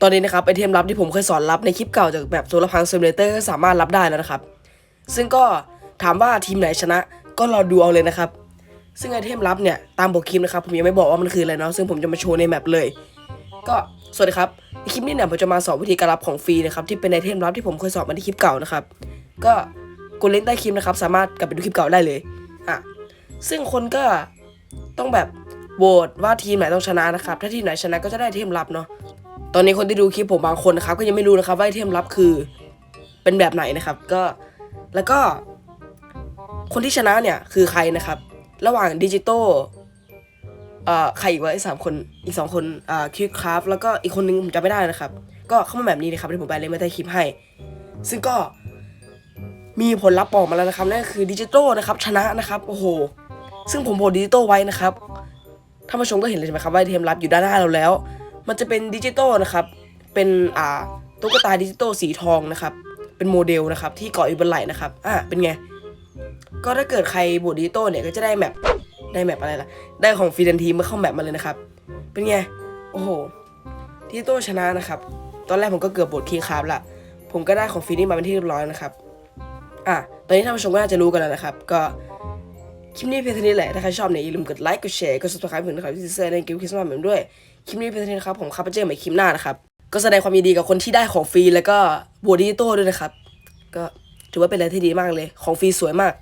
ตอนนี้นะครับไอเทมลับที่ผมเคยสอนรับในคลิปเก่าจากแบบโซลพังซิมูเลเตอร์ก็สามารถรับได้แล้วนะครับ ซึ่งก็ถามว่าทีมไหนชนะก็รอดูเอาเลยนะครับ ซึ่งไอเทมลับเนี่ยตามบทคลิปนะครับผมยังไม่บอกว่ามันคืออะไรเนาะซึ่งผมจะมาโชว์ในแมปเลย ก็สวัสดีครับในคลิปนี้เนี่ยผมจะมาสอนวิธีการรับของฟรีนะครับที่เป็นไอเทมลับที่ผมเคยสอนมาในคลิปเก่านะครับ ก็กดลิงก์ใต้คลิปนะครับสามารถกลับไปดูคลิปเก่าได้เลยอะซึ่งคนก็ต้องแบบ โหวตว่าทีมไหนต้องชนะนะครับ ถ้าทีมไหนชนะก็จะได้เทมลับเนาะ ตอนนี้คนที่ดูคลิปผมบางคนนะครับ ก็ยังไม่รู้นะครับว่าไอเทมลับคือ เป็นแบบไหนนะครับ ก็ แล้วก็ คนที่ชนะเนี่ยคือใครนะครับ ระหว่างดิจิตอลเอ่อใครอีกวะไอ้สามคน อีกสองคนอ่าคิวคราฟแล้วก็อีกคนนึงผมจำไม่ได้นะครับ ก็เข้ามาแบบนี้นะครับที่ผมไปเลยมาใต้คลิปให้ ซึ่งก็มีผลลัพธ์ออกมาแล้วนะครับนั่นก็คือดิจิตอลนะครับชนะนะครับ โอ้โห ซึ่งผมโหวตดิจิตอลไว้นะครับ ท่านผู้ชมก็เห็นเลยใช่ไหมครับว่าไอเทมลับอยู่ด้านหน้าเราแล้ว มันจะเป็นดิจิตอลนะครับ เป็นอ่าตุ๊กตาดิจิตอลสีทองนะครับ เป็นโมเดลนะครับที่เกาะอยู่บนไหล่นะครับ อ่าเป็นไง ก็ถ้าเกิดใครบวชดิจิตอลเนี่ยก็จะได้แมปได้แมปอะไรล่ะ ได้ของฟรีทันทีเมื่อเข้าแมปมาเลยนะครับ เป็นไง โอ้โหดิจิตอลชนะนะครับ ตอนแรกผมก็เกือบบวชคีย์คราฟละผมก็ได้ของฟรีนี่มาเป็นที่เรียบร้อยนะครับ อะ ตอนนี้ท่านผู้ชมก็น่าจะรู้กันแล้วนะครับ ก็ คลิปนี้เพียงเท่านี้แหละ ถ้าใครชอบเนี่ยอย่าลืมกดไลค์ กดแชร์ กด subscribe เพื่อนนะครับที่เซอร์ในเกมคริสต์มาสเหมือนด้วย คลิปนี้เพียงเท่านี้นะครับผมครับไปเจอกันใหม่คลิปหน้านะครับ ก็แสดงความยินดีกับคนที่ได้ของฟรีแล้วก็บวชดิจิตอลด้วยนะครับ ก็ถือว่าเป็นอะไรที่ดีมากเลย ของฟรีสวยมาก